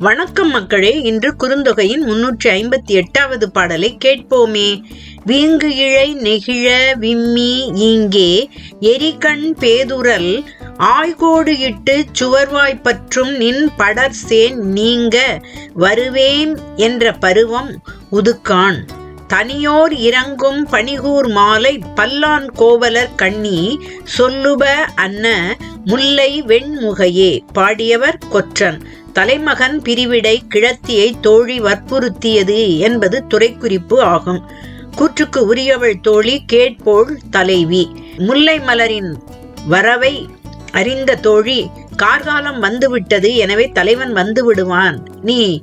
வணக்கம் மக்களே இன்று குறுந்தொகையின் முன்னூற்றி ஐம்பத்தி எட்டாவது பாடலை கேட்போமே. வீங்கு இழை நெகிழ விம்மி இங்கே எரிகண் பேதுரல் ஆய்கோடு இட்டு சுவர்வாய் பற்றும் நின் படர்சேன் நீங்க வருவேன் என்ற பருவம் உதுக்கான். தனியோர் இறங்கும் பணிகூர் மாலை பல்லான் கோவலர் கண்ணி சொல்லுப அன்ன முல்லை வெண்முகையே பாடியவர் கொற்றன். தலைமகன் பிரிவிடை கிழத்தியை தோழி வற்புறுத்தியது என்பது துறைக்குறிப்பு ஆகும். கூற்றுக்கு உரியவள் தோழி கேட்போள் தலைவி. முல்லை மலரின் வரவை அறிந்த தோழி கார்காலம் வந்துவிட்டது எனவே தலைவன் வந்து விடுவான் நீ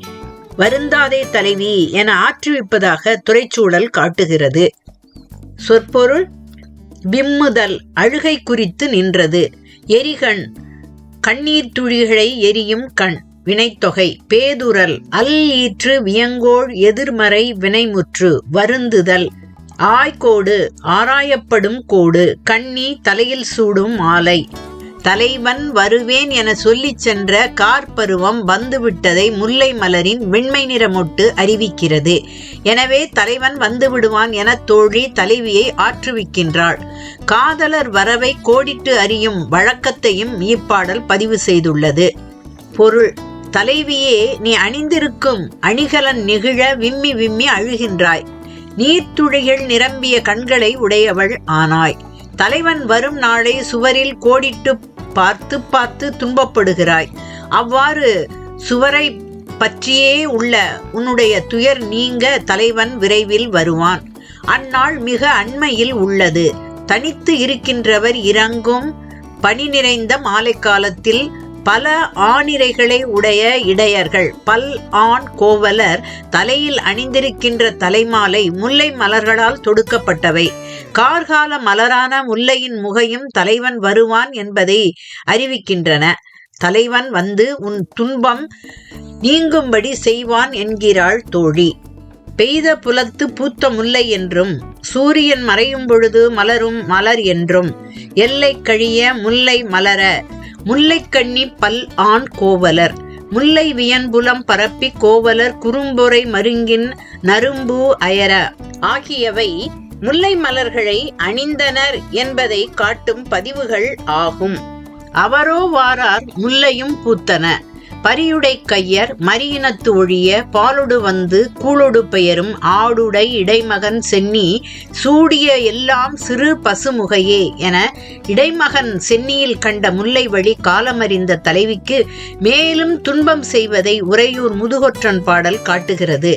வருந்தாதே தலைவி என ஆற்றுவிப்பதாக துறைச்சூழல் காட்டுகிறது. சொற்பொருள் விம்முதல் அழுகை குறித்து நின்றது. எரிகண் கண்ணீர் துளிகளை எரியும் கண். வினைத்தொகை பேதுரல் அல் ஈற்று வியங்கோள் எதிர்மறை வினைமுற்று வருந்துதல் ஆய்கோடு ஆராயப்படும் கோடு கண்ணி தலையில் சூடும் மாலை. தலைவன் வருவேன் என சொல்லிச் சென்ற கார்பருவம் வந்துவிட்டதை முல்லை மலரின் வெண்மை நிறமொட்டு அறிவிக்கிறது. எனவே தலைவன் வந்து விடுவான் என தோழி தலைவியை ஆற்றுவிக்கின்றாள். காதலர் வரவை கோடிட்டு அறியும் வழக்கத்தையும் இப்பாடல் பதிவு செய்துள்ளது. பொருள் தலைவியே நீ அணிந்திருக்கும் அணிகலன் நெகிழ விம்மி விம்மி அழுகின்றாய். நீர்த்துழிகள் நிரம்பிய கண்களை உடையவள் ஆனாய். தலைவன் வரும் நாளை சுவரில் கோடிட்டு பார்த்து பார்த்து துன்பப்படுகிறாய். அவ்வாறு சுவரை பற்றியே உள்ள உன்னுடைய துயர் நீங்க தலைவன் விரைவில் வருவான். அந்நாள் மிக அண்மையில் உள்ளது. தனித்து இருக்கின்றவர் இறங்கும் பணி நிறைந்த மாலை காலத்தில் பல ஆணிரைகளை உடைய இடையர்கள். பல் ஆண் கோவலர் தலையில் அணிந்திருக்கின்ற தலைமாலை முல்லை மலர்களால் தொடுக்கப்பட்டவை. கார்கால மலரான முல்லையின் முகையும் தலைவன் வருவான் என்பதை அறிவிக்கின்றன. தலைவன் வந்து உன் துன்பம் நீங்கும்படி செய்வான் என்கிறாள் தோழி. பெய்த புலத்து பூத்த முல்லை என்றும் சூரியன் மறையும் பொழுது மலரும் மலர் என்றும். எல்லை கழிய முல்லை மலர முல்லைக்கண்ணி பல் ஆண் கோவலர். முல்லை வியன்புலம் பரப்பி கோவலர் குறும்பொறை மருங்கின் நரும்பு அயர. ஆகியவை முல்லை மலர்களை அணிந்தனர் என்பதை காட்டும் பதிவுகள் ஆகும். அவரோ வாரார் முல்லையும் பூத்தன. பரியுடை கையர் மரியனத்து ஒழிய பாலொடு வந்து கூழொடு பெயரும் ஆடுடை இடைமகன் சென்னி சூடிய எல்லாம் சிறு பசுமுகையே என இடைமகன் சென்னியில் கண்ட முல்லை வழி காலமறிந்த தலைவிக்கு மேலும் துன்பம் செய்வதை உறையூர் முதுகொற்றன் பாடல் காட்டுகிறது.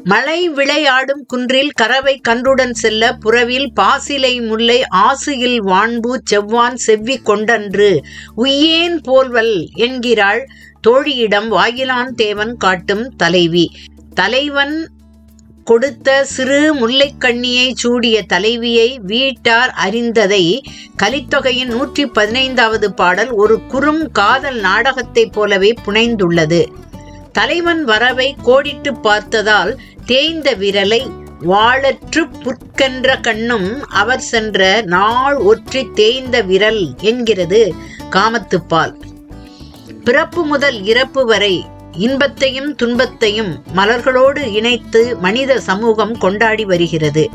மழை விளையாடும் குன்றில் கறவை கன்றுடன் செல்ல புறவில் பாசிலை முல்லை ஆசியில் வான்பு செவ்வான் செவ்வி கொண்டன்று உய்யேன் போல்வல் என்கிறாள் தோழியிடம் வாயிலான் தேவன் காட்டும் தலைவி. தலைவன் கொடுத்த சிறு முல்லைக்கண்ணியை சூடிய தலைவியை வீட்டார் அறிந்ததை கலித்தொகையின் நூற்றி பதினைந்தாவது பாடல் ஒரு குறும் காதல் நாடகத்தைப் போலவே புனைந்துள்ளது. தலைவன் வரவை கோடிட்டு பார்த்ததால் தேய்ந்த விரலை வாழற்று புற்கென்ற கண்ணும் அவர் சென்ற நாள் ஒற்றி தேய்ந்த விரல் என்கிறது காமத்துப்பால். பிறப்பு முதல் இறப்பு வரை இன்பத்தையும் துன்பத்தையும் மலர்களோடு இணைத்து மனித சமூகம் கொண்டாடி வருகிறது.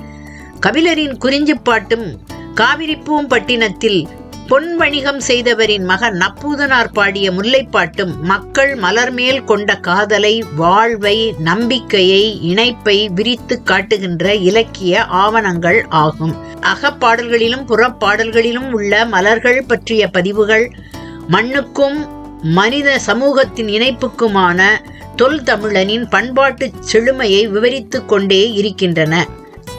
கபிலரின் குறிஞ்சிப்பாட்டும் காவிரிப்பூம்பட்டினத்தில் பொன் வணிகம் செய்தவரின் மகன் நப்பூதனார் பாடிய முல்லைப்பாட்டும் மக்கள் மலர்மேல் கொண்ட காதலை வாழ்வை நம்பிக்கையை இணைப்பை விரித்து காட்டுகின்ற இலக்கிய ஆவணங்கள் ஆகும். அகப்பாடல்களிலும் புறப்பாடல்களிலும் உள்ள மலர்கள் பற்றிய பதிவுகள் மண்ணுக்கும் மனித சமூகத்தின் இணைப்புக்குமான தொல் தமிழனின் பண்பாட்டு செழுமையை விவரித்து கொண்டே இருக்கின்றன.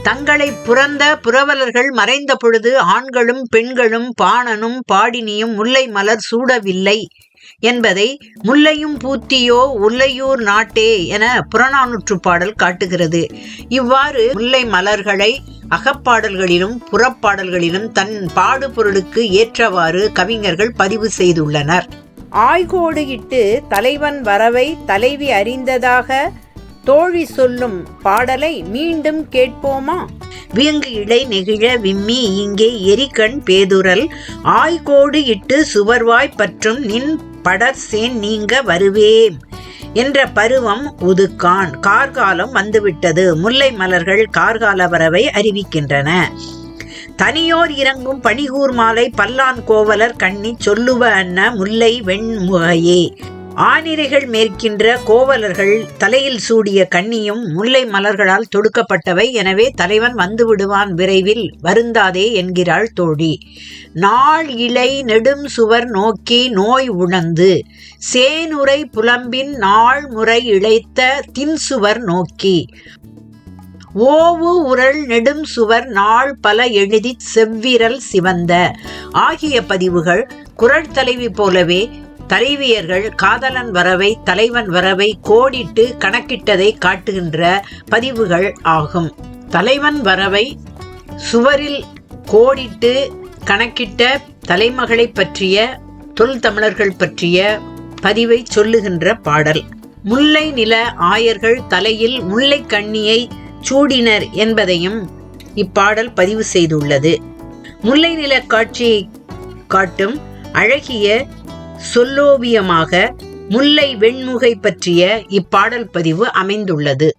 தங்களை புறந்த புரவலர்கள் மறைந்த பொழுது ஆண்களும் பெண்களும் பாணனும் பாடினியும் முல்லை மலர் சூடவில்லை என்பதை முல்லையும் பூத்தியோ உல்லையூர் நாட்டே என புறநானூற்று பாடல் காட்டுகிறது. இவ்வாறு முல்லை மலர்களை அகப்பாடல்களிலும் புறப்பாடல்களிலும் தன் பாடுபொருளுக்கு ஏற்றவாறு கவிஞர்கள் பதிவு செய்துள்ளனர். ஆய்கோடு இட்டு தலைவன் வரவை தலைவி அறிந்ததாக தோழி சொல்லும் பாடலை மீண்டும் கேட்போமா? வியங்கு இடை நெகிழ விம்மி இங்கே எரிகண் பேதுரல் ஆய்கோடு இட்டு சுவர்வாய் பற்றும் நின் படர்சேன் நீங்க வருவேன் என்ற பருவம் உதுக்கான். கார்காலம் வந்துவிட்டது. முல்லை மலர்கள் கார்கால வரவை அறிவிக்கின்றன. தனியோர் இறங்கும் பணிகூர் மாலை பல்லான் கோவலர் கண்ணி சொல்லுவ அன்ன முல்லை வெண்முகையே ஆனிரைகள் மேற்கின்ற கோவலர்கள் தலையில் சூடிய கண்ணியும் முல்லை மலர்களால் தொடுக்கப்பட்டவை. எனவே தலைவன் வந்து விடுவான் விரைவில் வருந்தாதே என்கிறாள் தோழி. நாள் இலை நெடும் சுவர் நோக்கி நோய் உணர்ந்து சேனுரை புலம்பின் நாள் முறை இழைத்த தின்சுவர் நோக்கி. ஓவு உரல் நெடும் சுவர் நாள் பல எழுதி செவ்விரல் சிவந்த. ஆகிய பதிவுகள் குரல் தலைவி போலவே தலைவியர்கள் காதலன் வரவை தலைவன் வரவை கோடிட்டு கணக்கிட்டதை காட்டுகின்ற பதிவுகள் ஆகும். தலைவன் வரவை சுவரில் கோடிட்டு கணக்கிட்ட தலைமகளை பற்றிய தொல் தமிழர்கள் பற்றிய பதிவை சொல்லுகின்ற பாடல். முல்லை நில ஆயர்கள் தலையில் முல்லை கண்ணியை சூடினர் என்பதையும் இப்பாடல் பதிவு செய்துள்ளது. முல்லை நில காட்சியை காட்டும் அழகிய சொல்லோவியமாக முல்லை வெண்முகை பற்றிய இப்பாடல் பதிவு அமைந்துள்ளது.